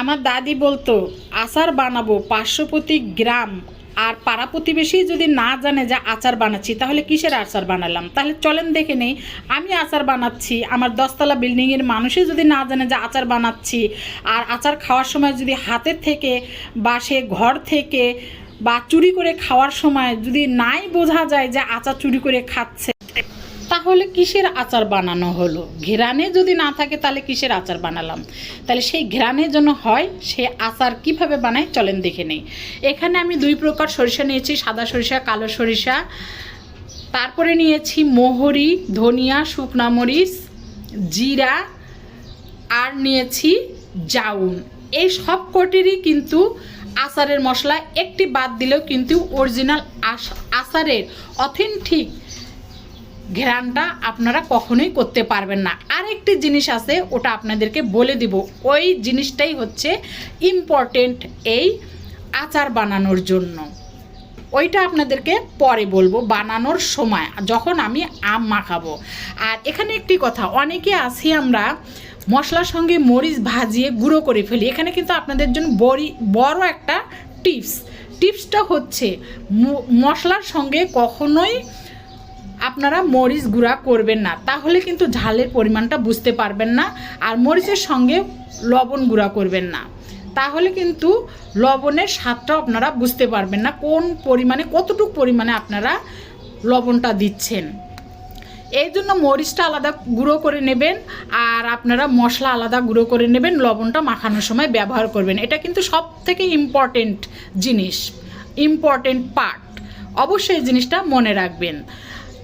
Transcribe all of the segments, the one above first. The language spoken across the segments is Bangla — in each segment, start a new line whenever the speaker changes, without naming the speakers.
আমার দাদি বলতো, আচার বানাবো পাঁচশো প্রতি গ্রাম, আর পাড়া প্রতিবেশী যদি না জানে যে আচার বানাচ্ছি, তাহলে কিসের আচার বানালাম? তাহলে চলেন দেখে নেই, আমি আচার বানাচ্ছি, আমার দশতলা বিল্ডিংয়ের মানুষই যদি না জানে যে আচার বানাচ্ছি, আর আচার খাওয়ার সময় যদি হাতের থেকে বা সে ঘর থেকে বা চুরি করে খাওয়ার সময় যদি নাই বোঝা যায় যে আচার চুরি করে খাচ্ছে। তাহলে কিসের আচার বানানো হলো? ঘেরানে যদি না থাকে তাহলে কিসের আচার বানালাম? তাহলে সেই ঘেরানের জন্য হয়, সে আচার কীভাবে বানায় চলেন দেখে নেই। এখানে আমি দুই প্রকার সরিষা নিয়েছি, সাদা সরিষা, কালো সরিষা। তারপরে নিয়েছি মোহরি, ধনিয়া, শুকনা মরিচ, জিরা, আর নিয়েছি জাউন। এই সব কটিরই কিন্তু আচারের মশলা একটি বাদ দিলেও কিন্তু অরিজিনাল আচারের অথেন্টিক ঘ্রাণটা আপনারা কখনোই করতে পারবেন না। আরেকটি জিনিস আছে, ওটা আপনাদেরকে বলে দিব। ওই জিনিসটাই হচ্ছে ইম্পর্টেন্ট এই আচার বানানোর জন্য। ওইটা আপনাদেরকে পরে বলব, বানানোর সময়, যখন আমি আম মাখাবো। আর এখানে একটি কথা, অনেকে আছি আমরা মশলার সঙ্গে মরিচ ভাজিয়ে গুঁড়ো করে ফেলি। এখানে কিন্তু আপনাদের জন্য বড়ি, বড় একটা টিপস। টিপসটা হচ্ছে মশলার সঙ্গে কখনোই আপনারা মরিচ গুঁড়া করবেন না। তাহলে কিন্তু ঝালের পরিমাণটা বুঝতে পারবেন না আর মরিচের সঙ্গে লবণ গুঁড়া করবেন না। তাহলে কিন্তু লবণের স্বাদটাও আপনারা বুঝতে পারবেন না কোন পরিমাণে, কতটুকু পরিমাণে আপনারা লবণটা দিচ্ছেন। এই জন্য মরিচটা আলাদা গুঁড়ো করে নেবেন আর আপনারা মশলা আলাদা গুঁড়ো করে নেবেন, লবণটা মাখানোর সময় ব্যবহার করবেন। এটা কিন্তু সব থেকে ইম্পর্টেন্ট জিনিস ইম্পর্টেন্ট পার্ট অবশ্যই জিনিসটা মনে রাখবেন।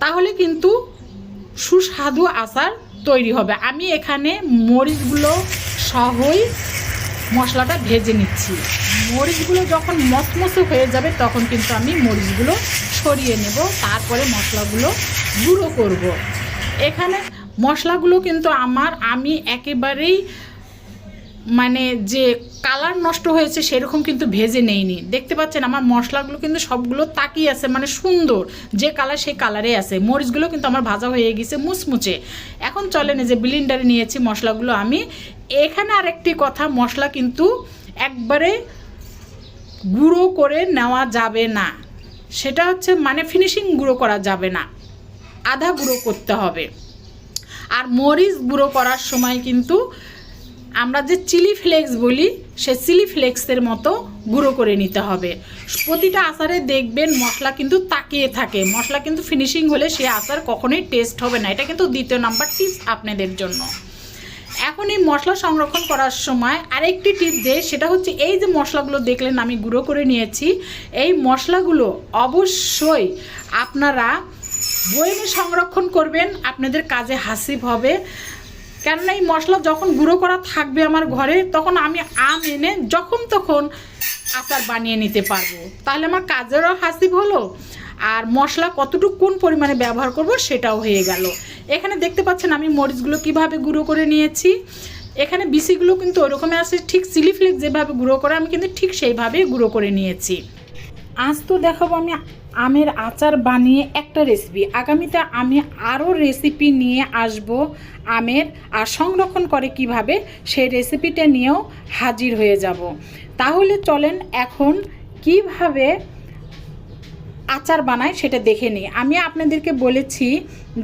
তাহলে কিন্তু সুস্বাদু আচার তৈরি হবে। আমি এখানে মরিচগুলো সহই মশলাটা ভেজে নিচ্ছি। মরিচগুলো যখন মসমসে হয়ে যাবে, তখন কিন্তু আমি মরিচগুলো সরিয়ে নেব। তারপরে মশলাগুলো গুঁড়ো করব। এখানে মশলাগুলো কিন্তু আমার, আমি একেবারেই মানে যে কালার নষ্ট হয়েছে সেরকম কিন্তু ভেজে নেইনি। দেখতে পাচ্ছেন আমার মশলাগুলো কিন্তু সবগুলো তাকিয়ে আছে মানে সুন্দর। যে কালার সেই কালারে আছে। মরিচগুলো কিন্তু আমার ভাজা হয়ে গেছে মুচমুচে। এখন চলেন যে ব্লিন্ডারে নিয়েছি মশলাগুলো আমি। এখানে আরেকটি কথা, মশলা কিন্তু একবারে গুঁড়ো করে নেওয়া যাবে না। সেটা হচ্ছে মানে ফিনিশিং গুঁড়ো করা যাবে না। আধা গুঁড়ো করতে হবে। আর মরিচ গুঁড়ো করার সময় কিন্তু আমরা যে চিলি ফ্লেক্স বলি, সে চিলি ফ্লেক্সের মতো গুঁড়ো করে নিতে হবে। প্রতিটা আচারে দেখবেন মশলা কিন্তু তাকিয়ে থাকে। মশলা কিন্তু ফিনিশিং হলে সে আচার কখনোই টেস্ট হবে না। এটা কিন্তু দ্বিতীয় নাম্বার টিপস আপনাদের জন্য। এখন এই মশলা সংরক্ষণ করার সময় আরেকটি টিপ দেয় সেটা হচ্ছে এই যে মশলাগুলো দেখলেন আমি গুঁড়ো করে নিয়েছি, এই মশলাগুলো অবশ্যই আপনারা বয়মে সংরক্ষণ করবেন, আপনাদের কাজে হাসিব হবে। কেননা এই মশলা যখন গুঁড়ো করা থাকবে আমার ঘরে, তখন আমি আম এনে যখন তখন আচার বানিয়ে নিতে পারব। তাহলে আমার কাজেরও হাসিব হলো, আর মশলা কতটুকু কোন পরিমাণে ব্যবহার করব সেটাও হয়ে গেল। এখানে দেখতে পাচ্ছেন আমি মরিচগুলো কীভাবে গুঁড়ো করে নিয়েছি। এখানে বিসিগুলো কিন্তু ওরকমই আছে, ঠিক চিলি ফ্লেক্স যেভাবে গুঁড়ো করে, আমি কিন্তু ঠিক সেইভাবেই গুঁড়ো করে নিয়েছি। আজ তো দেখাবো আমি আমের আচার বানিয়ে একটা রেসিপি আগামীতে আমি আরও রেসিপি নিয়ে আসব আমের আর সংরক্ষণ করে কীভাবে সেই রেসিপিটা নিয়েও হাজির হয়ে যাব। তাহলে চলেন এখন কীভাবে আচার বানায় সেটা দেখে নিই। আমি আপনাদেরকে বলেছি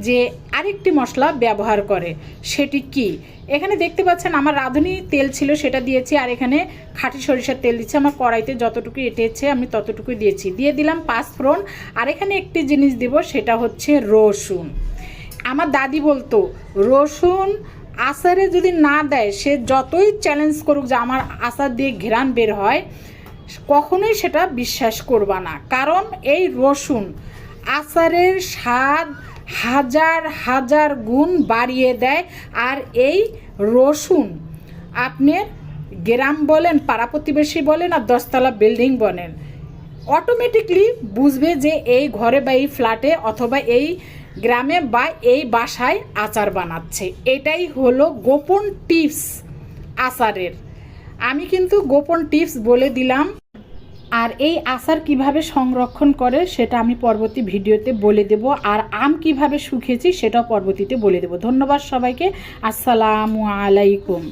যে আরেকটি মশলা ব্যবহার করে, সেটি কি? এখানে দেখতে পাচ্ছেন আমার রাঁধুনি তেল ছিল, সেটা দিয়েছি, আর এখানে খাঁটি সরিষার তেল দিচ্ছি। আমার কড়াইতে যতটুকু এঁটেছে আমি ততটুকু দিয়েছি। দিয়ে দিলাম পাঁচফোড়ন, আর এখানে একটি জিনিস দিব, সেটা হচ্ছে রসুন। আমার দাদি বলতো, রসুন আচারে যদি না দেয়, সে যতই চ্যালেঞ্জ করুক যে আমার আচার দিয়ে ঘেরান বের হয় কখনোই সেটা বিশ্বাস করবা না। কারণ এই রসুন আচারের স্বাদ হাজার হাজার গুণ বাড়িয়ে দেয় আর এই রসুন আপনার গ্রাম বলেন, পাড়া প্রতিবেশী বলেন আর দশতলা বিল্ডিং বলেন অটোমেটিকলি বুঝবে যে এই ঘরে বা এই ফ্ল্যাটে অথবা এই গ্রামে বা এই বাসায় আচার বানাচ্ছে। এটাই হলো গোপন টিপস আচারের। আমি কিন্তু গোপন টিপস বলে দিলাম। আর এই আচার কীভাবে সংরক্ষণ করে সেটা আমি পরবর্তী ভিডিওতে বলে দেব। আর আম কীভাবে শুকিয়েছি সেটাও পরবর্তীতে বলে দেব। ধন্যবাদ সবাইকে। আসসালামু আলাইকুম।